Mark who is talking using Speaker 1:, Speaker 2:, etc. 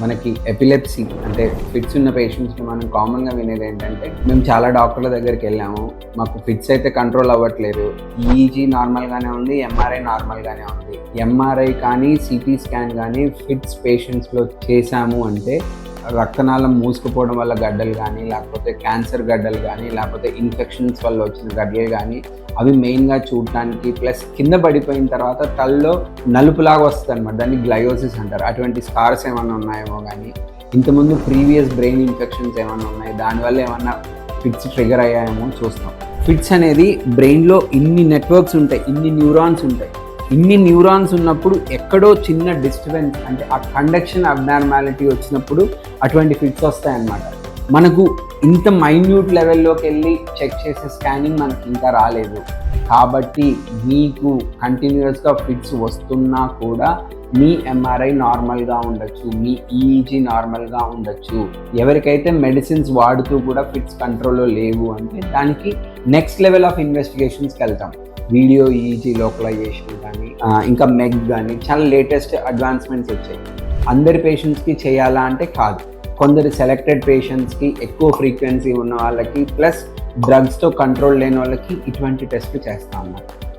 Speaker 1: మనకి ఎపిలెప్సీ అంటే ఫిట్స్ ఉన్న పేషెంట్స్ని మనం కామన్గా వినేది ఏంటంటే మేము చాలా డాక్టర్ల దగ్గరికి వెళ్ళాము. మాకు ఫిట్స్ అయితే కంట్రోల్ అవ్వట్లేదు. ఈజీ నార్మల్గానే ఉంది ఎంఆర్ఐ నార్మల్గానే ఉంది. ఎంఆర్ఐ కానీ సిటీ స్కాన్ కానీ ఫిట్స్ పేషెంట్స్లో చేశాము అంటే రక్తనాళం మూసుకుపోవడం వల్ల గడ్డలు కానీ లేకపోతే క్యాన్సర్ గడ్డలు కానీ లేకపోతే ఇన్ఫెక్షన్స్ వల్ల వచ్చిన గడ్డలు కానీ అవి మెయిన్గా చూడటానికి ప్లస్ కింద పడిపోయిన తర్వాత తలలో నలుపులాగా వస్తుంది అనమాట దాన్ని గ్లయోసిస్ అంటారు. అటువంటి స్కార్స్ ఏమైనా ఉన్నాయేమో కానీ ఇంతకుముందు ప్రీవియస్ బ్రెయిన్ ఇన్ఫెక్షన్స్ ఏమైనా ఉన్నాయి దానివల్ల ఏమన్నా ఫిట్స్ ట్రిగర్ అయ్యాయేమో చూస్తాం. ఫిట్స్ అనేది బ్రెయిన్లో ఇన్ని నెట్వర్క్స్ ఉంటాయి ఇన్ని న్యూరాన్స్ ఉంటాయి. ఇన్ని న్యూరాన్స్ ఉన్నప్పుడు ఎక్కడో చిన్న డిస్టర్బెన్స్ అంటే ఆ కండక్షన్ అబ్నార్మాలిటీ వచ్చినప్పుడు అటువంటి ఫిట్స్ వస్తాయన్నమాట. మనకు ఇంత మైన్యూట్ లెవెల్లోకి వెళ్ళి చెక్ చేసే స్కానింగ్ మనకి ఇంకా రాలేదు. కాబట్టి మీకు కంటిన్యూస్గా ఫిట్స్ వస్తున్నా కూడా మీ ఎంఆర్ఐ నార్మల్గా ఉండొచ్చు మీ ఈఈజీ నార్మల్గా ఉండొచ్చు. ఎవరికైతే మెడిసిన్స్ వాడుతూ కూడా ఫిట్స్ కంట్రోల్లో లేవు అంటే దానికి నెక్స్ట్ లెవెల్ ఆఫ్ ఇన్వెస్టిగేషన్స్కి వెళ్తాం. వీడియో ఈజీ లోకలైజేషన్ ఇంకా మెగ్ కానీ చాలా లేటెస్ట్ అడ్వాన్స్మెంట్స్ వచ్చాయి. అందరి పేషెంట్స్కి చేయాలా అంటే కాదు. కొందరు సెలెక్టెడ్ పేషెంట్స్కి ఎక్కువ ఫ్రీక్వెన్సీ ఉన్న వాళ్ళకి ప్లస్ డ్రగ్స్తో కంట్రోల్ లేని వాళ్ళకి ఇటువంటి టెస్ట్లు చేస్తా ఉన్నారు.